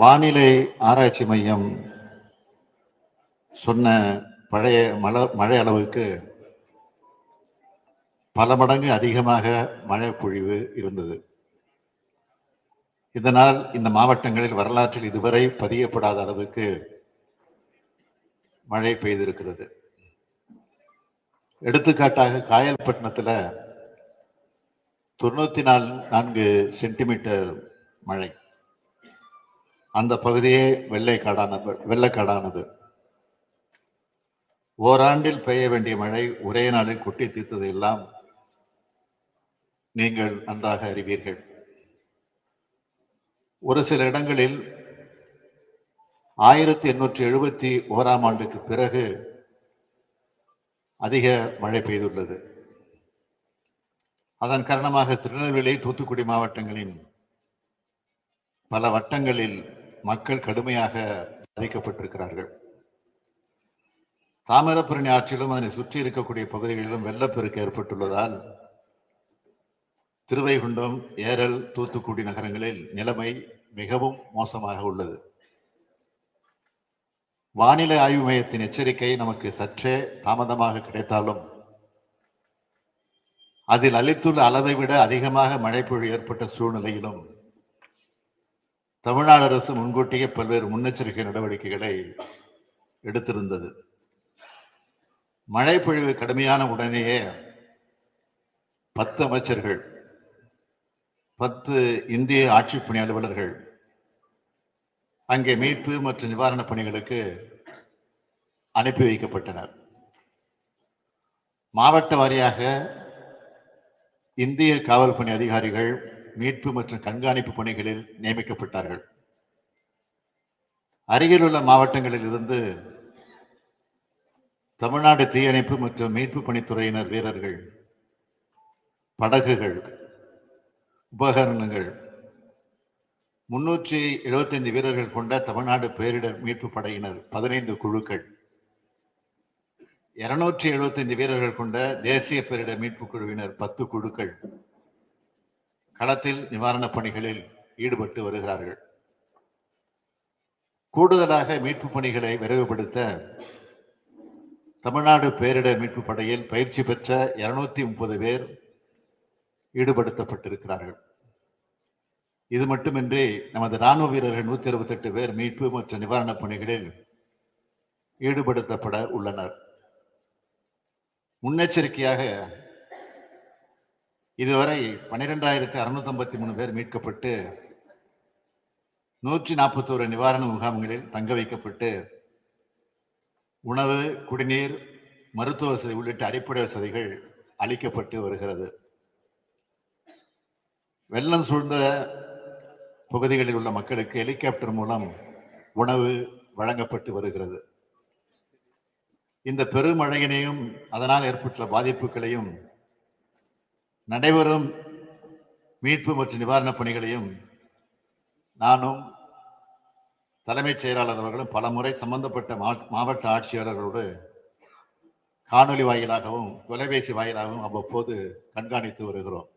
வானிலை ஆராய்ச்சி மையம் சொன்ன பழைய மழை மழை அளவுக்கு பல மடங்கு அதிகமாக மழை பொழிவு இருந்தது. இதனால் இந்த மாவட்டங்களில் வரலாற்றில் இதுவரை பதியப்படாத அளவுக்கு மழை பெய்திருக்கிறது. எடுத்துக்காட்டாக காயல்பட்டினத்தில் தொண்ணூற்றி நாலு நான்கு சென்டிமீட்டர் மழை. அந்த பகுதியே வெள்ளை வெள்ளைக்காடான வெள்ளக்காடானது ஓராண்டில் பெய்ய வேண்டிய மழை ஒரே நாளில் கொட்டி தீர்த்தது எல்லாம் நீங்கள் நன்றாக அறிவீர்கள். ஒரு சில இடங்களில் ஆயிரத்தி எண்ணூற்றி எழுபத்தி ஓராம் ஆண்டுக்கு பிறகு அதிக மழை பெய்துள்ளது. அதன் காரணமாக திருநெல்வேலி தூத்துக்குடி மாவட்டங்களின் பல வட்டங்களில் மக்கள் கடுமையாக பாதிக்கப்பட்டிருக்கிறார்கள். தாமிரபரணி ஆற்றிலும் அதனை சுற்றி இருக்கக்கூடிய பகுதிகளிலும் வெள்ளப்பெருக்கு ஏற்பட்டுள்ளதால் திருவைகுண்டம் ஏரல் தூத்துக்குடி நகரங்களில் நிலைமை மிகவும் மோசமாக உள்ளது. வானிலை ஆய்வு மையத்தின் எச்சரிக்கை நமக்கு சற்றே தாமதமாக கிடைத்தாலும் அதில் அளித்துள்ள அளவை விட அதிகமாக மழைப்பொழிவு ஏற்பட்ட சூழ்நிலையிலும் தமிழ்நாடு அரசு முன்கூட்டியே பல்வேறு முன்னெச்சரிக்கை நடவடிக்கைகளை எடுத்திருந்தது. மழை பொழிவு கடுமையான உடனேயே பத்து அமைச்சர்கள் பத்து இந்திய ஆட்சி பணி அலுவலர்கள் அங்கே மீட்பு மற்றும் நிவாரணப் பணிகளுக்கு அனுப்பி வைக்கப்பட்டனர். மாவட்ட வாரியாக இந்திய காவல் பணி அதிகாரிகள் மீட்பு மற்றும் கண்காணிப்பு பணிகளில் நியமிக்கப்பட்டார்கள். அருகிலுள்ள மாவட்டங்களில் இருந்து தமிழ்நாடு தீயணைப்பு மற்றும் மீட்பு பணித்துறையினர் வீரர்கள் படகுகள் உபகரணங்கள் முன்னூற்றி எழுபத்தைந்து வீரர்கள் கொண்ட தமிழ்நாடு பேரிடர் மீட்பு படையினர் பதினைந்து குழுக்கள் இருநூற்றி எழுபத்தைந்து வீரர்கள் கொண்ட தேசிய பேரிடர் மீட்பு குழுவினர் பத்து குழுக்கள் களத்தில் நிவாரணப் பணிகளில் ஈடுபட்டு வருகிறார்கள். கூடுதலாக மீட்பு பணிகளை விரைவுபடுத்த தமிழ்நாடு பேரிடர் மீட்பு படையில் பயிற்சி பெற்ற இருநூத்தி முப்பது பேர் ஈடுபடுத்தப்பட்டிருக்கிறார்கள். இது மட்டுமின்றி நமது ராணுவ வீரர்கள் நூத்தி அறுபத்தி எட்டு பேர் மீட்பு மற்றும் நிவாரணப் பணிகளில் ஈடுபடுத்தப்பட உள்ளனர். முன்னெச்சரிக்கையாக இதுவரை பன்னிரெண்டாயிரத்தி அறுநூத்தி ஐம்பத்தி மூணு பேர் மீட்கப்பட்டு நூற்றி நாற்பத்தோரு நிவாரண முகாம்களில் தங்க வைக்கப்பட்டு உணவு குடிநீர் மருத்துவ வசதி உள்ளிட்ட அடிப்படை வசதிகள் அளிக்கப்பட்டு வருகிறது. வெள்ளம் சூழ்ந்த பகுதிகளில் உள்ள மக்களுக்கு ஹெலிகாப்டர் மூலம் உணவு வழங்கப்பட்டு வருகிறது. இந்த பெருமழையினையும் அதனால் ஏற்பட்டுள்ள பாதிப்புகளையும் நடைபெறும் மீட்பு மற்றும் நிவாரணப் பணிகளையும் நானும் தலைமைச் செயலாளர் அவர்களும் பல முறை சம்பந்தப்பட்ட மா- மாவட்ட ஆட்சியாளர்களோடு காணொலி வாயிலாகவும் தொலைபேசி வாயிலாகவும் அவ்வப்போது கண்காணித்து வருகிறோம்.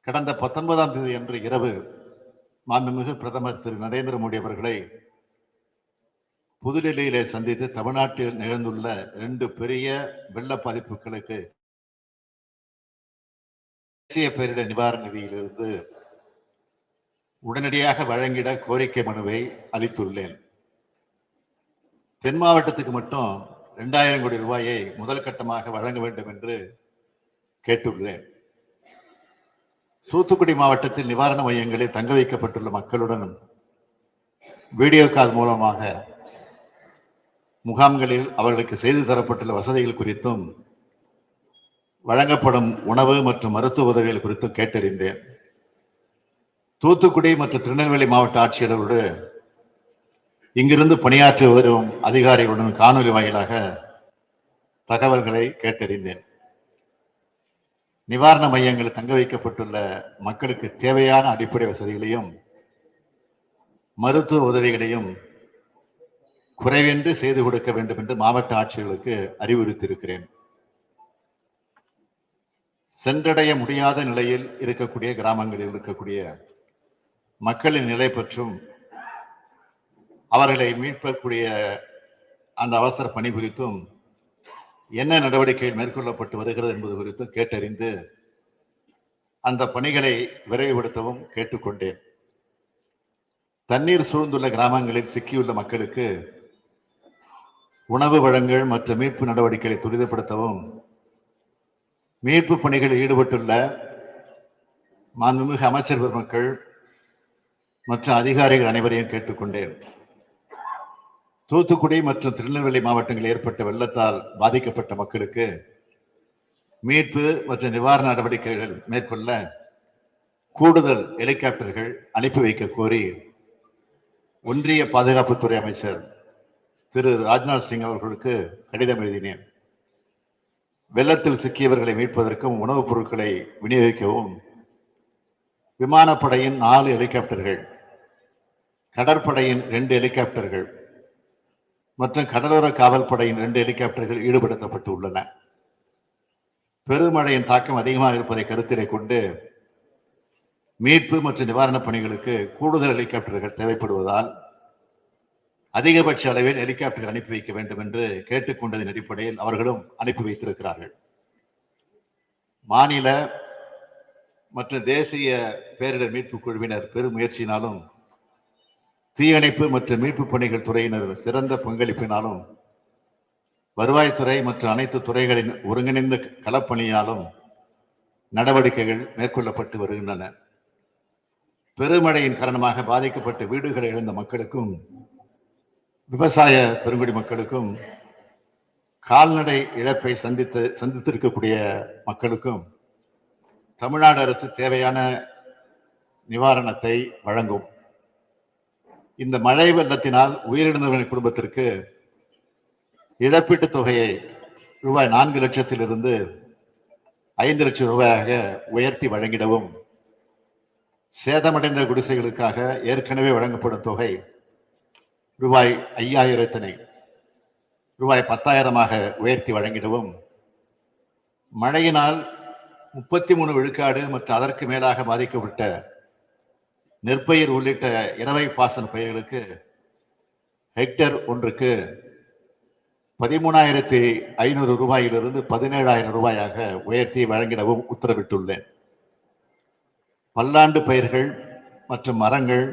கடந்த பத்தொன்பதாம் தேதி அன்று இரவு மாண்புமிகு பிரதமர் திரு. நரேந்திர மோடி அவர்களை புதுடெல்லியிலே சந்தித்து தமிழ்நாட்டில் நிகழ்ந்துள்ள இரண்டு பெரிய வெள்ள பாதிப்புகளுக்கு தேசிய பேரிடர் நிவாரண நிதியிலிருந்து உடனடியாக வழங்கிட கோரிக்கை மனுவை அளித்துள்ளேன். தென் மாவட்டத்துக்கு மட்டும் இரண்டாயிரம் கோடி ரூபாயை முதல் கட்டமாக வழங்க வேண்டும் என்று கேட்டுள்ளேன். தூத்துக்குடி மாவட்டத்தில் நிவாரண மையங்களில் தங்க வைக்கப்பட்டுள்ள மக்களுடனும் வீடியோ கால் மூலமாக முகாம்களில் அவர்களுக்கு செய்து தரப்பட்டுள்ள வசதிகள் குறித்தும் வழங்கப்படும் உணவு மற்றும் மருத்துவ உதவிகள் குறித்தும் கேட்டறிந்தேன். தூத்துக்குடி மற்றும் திருநெல்வேலி மாவட்ட ஆட்சியரோடு இங்கிருந்து பணியாற்றி வரும் அதிகாரிகளுடன் காணொலி வாயிலாக தகவல்களை கேட்டறிந்தேன். நிவாரண மையங்களில் தங்க வைக்கப்பட்டுள்ள மக்களுக்கு தேவையான அடிப்படை வசதிகளையும் மருத்துவ உதவிகளையும் குறைவின்றி செய்து கொடுக்க வேண்டும் என்று மாவட்ட ஆட்சியர்களுக்கு அறிவுறுத்தியிருக்கிறேன். சென்றடைய முடியாத நிலையில் இருக்கக்கூடிய கிராமங்களில் இருக்கக்கூடிய மக்களின் நிலை பற்றும் அவர்களை மீட்கக்கூடிய அந்த அவசர பணி குறித்தும் என்ன நடவடிக்கைகள் மேற்கொள்ளப்பட்டு வருகிறது என்பது குறித்தும் கேட்டறிந்து அந்த பணிகளை விரைவுபடுத்தவும் கேட்டுக்கொண்டேன். தண்ணீர் சூழ்ந்துள்ள கிராமங்களில் சிக்கியுள்ள மக்களுக்கு உணவு வழங்கல் மற்றும் மீட்பு நடவடிக்கைகளை துரிதப்படுத்தவும் மீட்பு பணிகளில் ஈடுபட்டுள்ள மாண்புமிகு அமைச்சர் பெருமக்கள் மற்றும் அதிகாரிகள் அனைவரையும் கேட்டுக்கொண்டேன். தூத்துக்குடி மற்றும் திருநெல்வேலி மாவட்டங்களில் ஏற்பட்ட வெள்ளத்தால் பாதிக்கப்பட்ட மக்களுக்கு மீட்பு மற்றும் நிவாரண நடவடிக்கைகள் மேற்கொள்ள கூடுதல் ஹெலிகாப்டர்கள் அனுப்பி வைக்க கோரி ஒன்றிய பாதுகாப்புத்துறை அமைச்சர் திரு ராஜ்நாத் சிங் அவர்களுக்கு கடிதம் எழுதினேன். வெள்ளத்தில் சிக்கியவர்களை மீட்பதற்கும் உணவுப் பொருட்களை விநியோகிக்கவும் விமானப்படையின் நாலு ஹெலிகாப்டர்கள் கடற்படையின் ரெண்டு ஹெலிகாப்டர்கள் மற்றும் கடலோர காவல்படையின் ரெண்டு ஹெலிகாப்டர்கள் ஈடுபடுத்தப்பட்டு உள்ளன பெருமழையின் தாக்கம் அதிகமாக இருப்பதை கருத்திலே கொண்டு மீட்பு மற்றும் நிவாரணப் பணிகளுக்கு கூடுதல் ஹெலிகாப்டர்கள் தேவைப்படுவதால் அதிகபட்ச அளவில் ஹெலிகாப்டர் அனுப்பி வைக்க வேண்டும் என்று கேட்டுக்கொண்டதன் அடிப்படையில் அவர்களும் அனுப்பி வைத்திருக்கிறார்கள். மாநில மற்றும் தேசிய பேரிடர் மீட்பு குழுவினர் பெரும் முயற்சியினாலும் தீயணைப்பு மற்றும் மீட்பு பணிகள் துறையினர் சிறந்த பங்களிப்பினாலும் வருவாய்த்துறை மற்றும் அனைத்து துறைகளின் ஒருங்கிணைந்த களப்பணியாலும் நடவடிக்கைகள் மேற்கொள்ளப்பட்டு வருகின்றன. பெருமழையின் காரணமாக பாதிக்கப்பட்ட வீடுகளை இழந்த மக்களுக்கும் விவசாய பெருங்குடி மக்களுக்கும் கால்நடை இழப்பை சந்தித்து சந்தித்திருக்கக்கூடிய மக்களுக்கும் தமிழ்நாடு அரசு தேவையான நிவாரணத்தை வழங்கும். இந்த மழை வெள்ளத்தினால் உயிரிழந்தவர்களின் குடும்பத்திற்கு இழப்பீட்டுத் தொகையை ரூபாய் நான்கு லட்சத்திலிருந்து ஐந்து லட்சம் ரூபாயாக உயர்த்தி வழங்கிடவும் சேதமடைந்த குடிசைகளுக்காக ஏற்கனவே வழங்கப்படும் தொகை ரூபாய் ஐயாயிரத்தினை ரூபாய் பத்தாயிரமாக உயர்த்தி வழங்கிடவும். மழையினால் முப்பத்தி மூணு விழுக்காடு மற்றும் அதற்கு மேலாக பாதிக்கப்பட்ட நெற்பயிர் உள்ளிட்ட இரவை பாசன பயிர்களுக்கு ஹெக்டேர் ஒன்றுக்கு பதிமூணாயிரத்தி ஐநூறு ரூபாயிலிருந்து பதினேழாயிரம் ரூபாயாக உயர்த்தி வழங்கிடவும் உத்தரவிட்டுள்ளேன். பல்லாண்டு பயிர்கள் மற்றும் மரங்கள்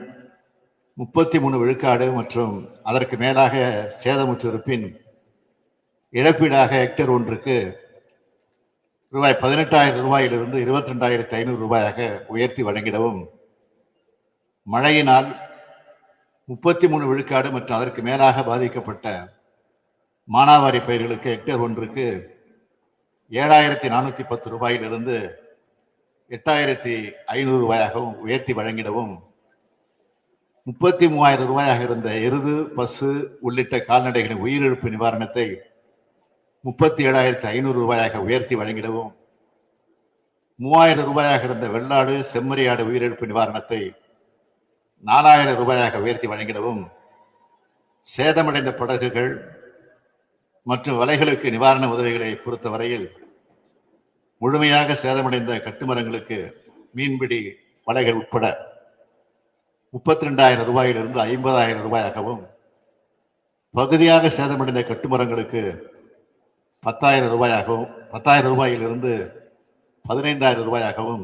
முப்பத்தி மூணு விழுக்காடு மற்றும் அதற்கு மேலாக சேதமுற்றிருப்பின் இழப்பீடாக ஹெக்டேர் ஒன்றுக்கு ரூபாய் பதினெட்டாயிரம் ரூபாயிலிருந்து இருபத்தி ரெண்டாயிரத்தி ஐநூறு ரூபாயாக உயர்த்தி வழங்கிடவும். மழையினால் முப்பத்தி மூணு விழுக்காடு மற்றும் அதற்கு மேலாக பாதிக்கப்பட்ட மானாவாரி பயிர்களுக்கு ஹெக்டேர் ஒன்றுக்கு ஏழாயிரத்தி நானூற்றி பத்து ரூபாயிலிருந்து எட்டாயிரத்தி ஐநூறு ரூபாயாகவும் உயர்த்தி வழங்கிடவும் முப்பத்தி மூவாயிரம் ரூபாயாக இருந்த எருது பசு உள்ளிட்ட கால்நடைகளின் உயிரிழப்பு நிவாரணத்தை முப்பத்தி ஏழாயிரத்தி ஐநூறு ரூபாயாக உயர்த்தி வழங்கிடவும். மூவாயிரம் ரூபாயாக இருந்த வெள்ளாடு செம்மறியாடு உயிரிழப்பு நிவாரணத்தை நாலாயிரம் ரூபாயாக உயர்த்தி வழங்கிடவும். சேதமடைந்த படகுகள் மற்றும் வலைகளுக்கு நிவாரண உதவிகளை பொறுத்தவரையில் முழுமையாக சேதமடைந்த கட்டுமரங்களுக்கு மீன்பிடி வலைகள் உட்பட முப்பத்தி ரெண்டாயிரம் ரூபாயிலிருந்து ஐம்பதாயிரம் ரூபாயாகவும் பகுதியாக சேதமடைந்த கட்டுமரங்களுக்கு பத்தாயிரம் ரூபாயாகவும் பத்தாயிரம் ரூபாயிலிருந்து பதினைந்தாயிரம் ரூபாயாகவும்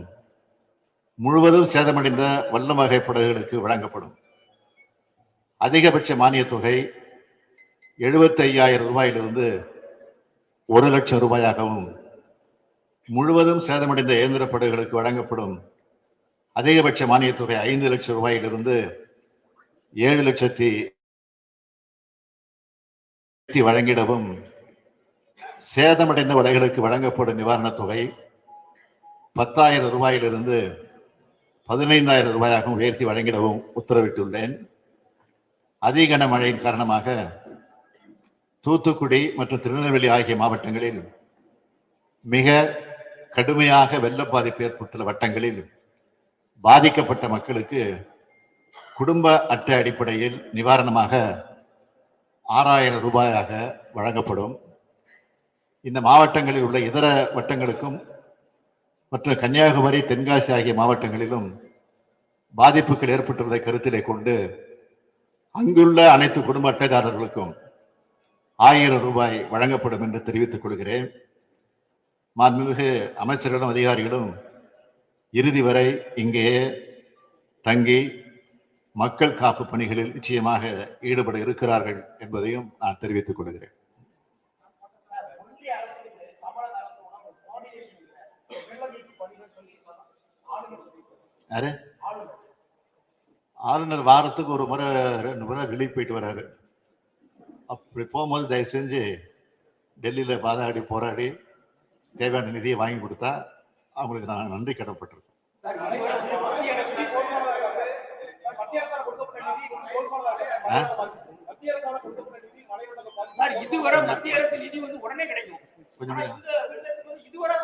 முழுவதும் சேதமடைந்த வல்லம் வகை படகுகளுக்கு வழங்கப்படும். அதிகபட்ச மானியத் தொகை எழுபத்தி ஐயாயிரம் ரூபாயிலிருந்து ஒரு லட்சம் ரூபாயாகவும் முழுவதும் சேதமடைந்த இயந்திர படகுகளுக்கு வழங்கப்படும் அதிகபட்ச மானியத் தொகை ஐந்து லட்சம் ரூபாயிலிருந்து ஏழு லட்சத்தி வழங்கிடவும் சேதமடைந்த வலைகளுக்கு வழங்கப்படும் நிவாரணத் தொகை பத்தாயிரம் ரூபாயிலிருந்து பதினைந்தாயிரம் ரூபாயாகவும் உயர்த்தி வழங்கிடவும் உத்தரவிட்டுள்ளேன். அதிகன மழையின் காரணமாக தூத்துக்குடி மற்றும் திருநெல்வேலி ஆகிய மாவட்டங்களில் மிக கடுமையாக வெள்ள பாதிப்பு ஏற்பட்டுள்ள வட்டங்களில் பாதிக்கப்பட்ட மக்களுக்கு குடும்ப அட்டை அடிப்படையில் நிவாரணமாக ஆறாயிரம் ரூபாயாக வழங்கப்படும். இந்த மாவட்டங்களில் உள்ள இதர வட்டங்களுக்கும் மற்றும் கன்னியாகுமரி தென்காசி ஆகிய மாவட்டங்களிலும் பாதிப்புகள் ஏற்பட்டுள்ளதை கருத்திலே கொண்டு அங்குள்ள அனைத்து குடும்ப அட்டைதாரர்களுக்கும் ஆயிரம் ரூபாய் வழங்கப்படும் என்று தெரிவித்துக் கொள்கிறேன். மாண்புமிகு அமைச்சர்களும் அதிகாரிகளும் இறுதி வரை இங்கே தங்கி மக்கள் காப்பு பணிகளில் நிச்சயமாக ஈடுபட இருக்கிறார்கள் என்பதையும் நான் தெரிவித்துக் கொள்கிறேன். ஆளுநர் வாரத்துக்கு ஒரு முறை ரெண்டு முறை ரிலீஃப் போயிட்டு வராரு. அப்படி போகும்போது தயவு செஞ்சு டெல்லியில் பாதாடி போராடி தேவையான நிதியை வாங்கி கொடுத்தா அவங்களுக்கு நான் நன்றி கடன்பட்டிருக்கேன் சார், இதுவரை மத்திய அரசு நிதி வந்து உடனே கிடைக்கும்.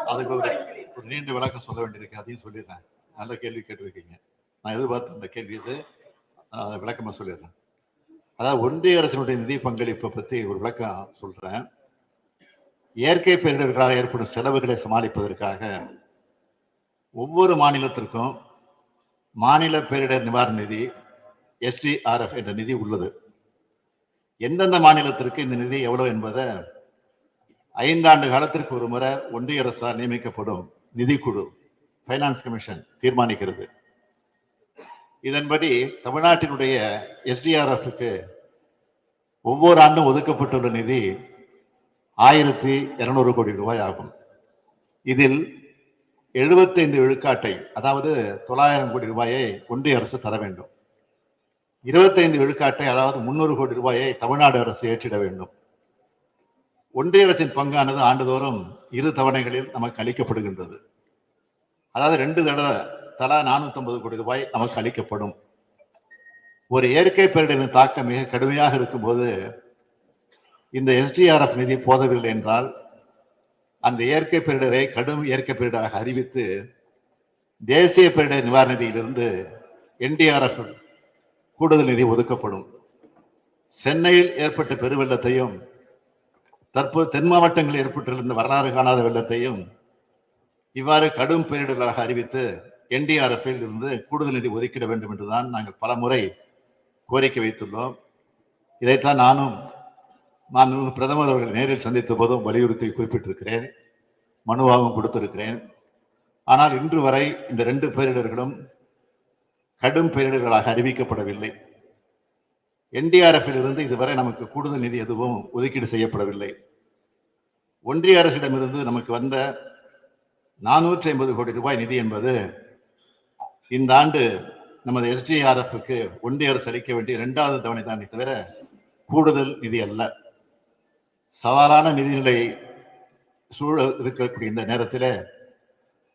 அதுக்கு ஒரு நீண்ட விளக்கம் சொல்ல வேண்டியிருக்கு. அதையும் சொல்லிடுறேன். நல்ல கேள்வி கேட்டிருக்கீங்க. நான் எதிர்பார்த்த அந்த கேள்வி இது. ஆஹ், விளக்கமா சொல்லிடுறேன். அதாவது ஒன்றிய அரசினுடைய நிதி பங்களிப்பை பத்தி ஒரு விளக்கம் சொல்றேன். இயற்கை பேரிடர்களால் ஏற்படும் செலவுகளை சமாளிப்பதற்காக ஒவ்வொரு மாநிலத்திற்கும் மாநில பேரிடர் நிவாரண நிதி எஸ்டிஆர்எஃப் என்ற நிதி உள்ளது. எந்தெந்த மாநிலத்திற்கு இந்த நிதி எவ்வளவு என்பதை ஐந்தாண்டு காலத்திற்கு ஒரு முறை ஒன்றிய அரசால் நியமிக்கப்படும் நிதிக்குழு ஃபைனான்ஸ் கமிஷன் தீர்மானிக்கிறது. இதன்படி தமிழ்நாட்டினுடைய எஸ்டிஆர்எஃப்க்கு ஒவ்வொரு ஆண்டும் ஒதுக்கப்பட்டுள்ள நிதி ஆயிரத்தி இருநூறு கோடி ரூபாய் ஆகும். இதில் எழுபத்தைந்து விழுக்காட்டை அதாவது தொள்ளாயிரம் கோடி ரூபாயை ஒன்றிய அரசு தர வேண்டும். இருபத்தைந்து விழுக்காட்டை அதாவது முன்னூறு கோடி ரூபாயை தமிழ்நாடு அரசு ஏற்றிட வேண்டும். ஒன்றிய அரசின் பங்கானது ஆண்டுதோறும் இரு தவணைகளில் நமக்கு அளிக்கப்படுகின்றது. அதாவது ரெண்டு தடவை தலா நானூத்தி கோடி ரூபாய் நமக்கு அளிக்கப்படும். ஒரு இயற்கை பேரிடரின் தாக்கம் மிக கடுமையாக இருக்கும்போது இந்த எஸ்டிஆர்எஃப் நிதி போதவில்லை என்றால் அந்த இயற்கை பேரிடரை கடும் இயற்கை பேரிடராக அறிவித்து தேசிய பேரிடர் நிவாரண நிதியிலிருந்து என்டிஆர்எஃப் கூடுதல் நிதி ஒதுக்கப்படும். சென்னையில் ஏற்பட்ட பெருவெள்ளத்தையும் தற்போது தென் மாவட்டங்களில் ஏற்பட்டிருந்த வரலாறு காணாத வெள்ளத்தையும் இவ்வாறு கடும் பேரிடர்களாக அறிவித்து என்டிஆர்எஃப்பில் இருந்து கூடுதல் நிதி ஒதுக்கிட வேண்டும் என்றுதான் நாங்கள் பல முறை கோரிக்கை வைத்துள்ளோம். இதைத்தான் நானும் நான் பிரதமர் அவர்கள் நேரில் சந்தித்த போதும் வலியுறுத்தி குறிப்பிட்டிருக்கிறேன். மனுவாகவும் கொடுத்திருக்கிறேன். ஆனால் இன்று வரை இந்த ரெண்டு பேரிடர்களும் கடும் பேரிடர்களாக அறிவிக்கப்படவில்லை. என்டிஆர்எஃப்பில் இருந்து இதுவரை நமக்கு கூடுதல் நிதி எதுவும் ஒதுக்கீடு செய்யப்படவில்லை. ஒன்றிய அரசிடமிருந்து நமக்கு வந்த நானூற்றி ஐம்பது கோடி ரூபாய் நிதி என்பது இந்த ஆண்டு நமது எஸ்டிஆர்எஃப்க்கு ஒன்றிய அரசு அளிக்க வேண்டிய இரண்டாவது தவணை தானே தவிர கூடுதல் நிதி அல்ல. சவாலான நிதிநிலை சூழல் இருக்கக்கூடிய இந்த நேரத்தில்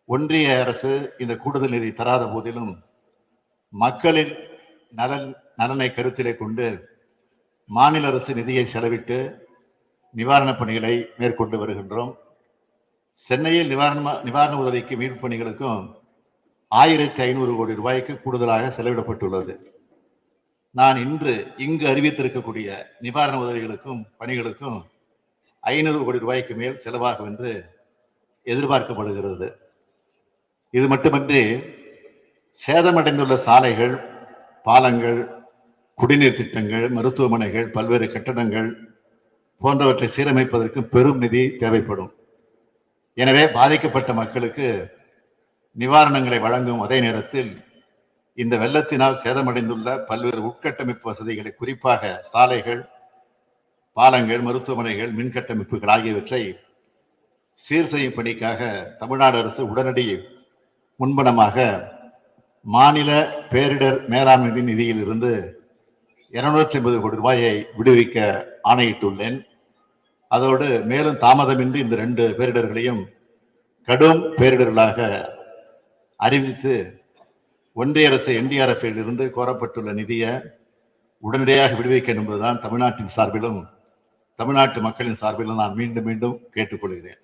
ஒன்றிய அரசு இந்த கூடுதல் நிதி தராத போதிலும் மக்களின் நலன் நலனை கருத்திலே கொண்டு மாநில அரசு நிதியை செலவிட்டு நிவாரணப் பணிகளை மேற்கொண்டு வருகின்றோம். சென்னையில் நிவாரண நிவாரண உதவிக்கு மீட்பு பணிகளுக்கும் ஆயிரத்தி ஐநூறு கோடி ரூபாய்க்கு கூடுதலாக செலவிடப்பட்டுள்ளது. நான் இன்று இங்கு அறிவித்திருக்கக்கூடிய நிவாரண உதவிகளுக்கும் பணிகளுக்கும் ஐநூறு கோடி ரூபாய்க்கு மேல் செலவாகும் என்று எதிர்பார்க்கப்படுகிறது. இது மட்டுமின்றி சேதமடைந்துள்ள சாலைகள் பாலங்கள் குடிநீர் திட்டங்கள் மருத்துவமனைகள் பல்வேறு கட்டடங்கள் போன்றவற்றை சீரமைப்பதற்கு பெரும் நிதி தேவைப்படும். எனவே பாதிக்கப்பட்ட மக்களுக்கு நிவாரணங்களை வழங்கும் அதே நேரத்தில் இந்த வெள்ளத்தினால் சேதமடைந்துள்ள பல்வேறு உட்கட்டமைப்பு வசதிகளை குறிப்பாக சாலைகள் பாலங்கள் மருத்துவமனைகள் மின் கட்டமைப்புகள் ஆகியவற்றை சீர் செய்யும் பணிக்காக தமிழ்நாடு அரசு உடனடி முன்பணமாக மாநில பேரிடர் மேலாண்மை நிதியில் இருந்து இருநூற்றி ஐம்பது கோடி ரூபாயை விடுவிக்க ஆணையிட்டுள்ளேன். அதோடு மேலும் தாமதமின்றி இந்த ரெண்டு பேரிடர்களையும் கடும் பேரிடர்களாக அறிவித்து ஒன்றிய அரசு என்டிஆர்எஃப்பில் இருந்து கோரப்பட்டுள்ள நிதியை உடனடியாக விடுவிக்க என்பதுதான் தமிழ்நாட்டின் சார்பிலும் தமிழ்நாட்டு மக்களின் சார்பில் நான் மீண்டும் மீண்டும் கேட்டுக்கொள்கிறேன்.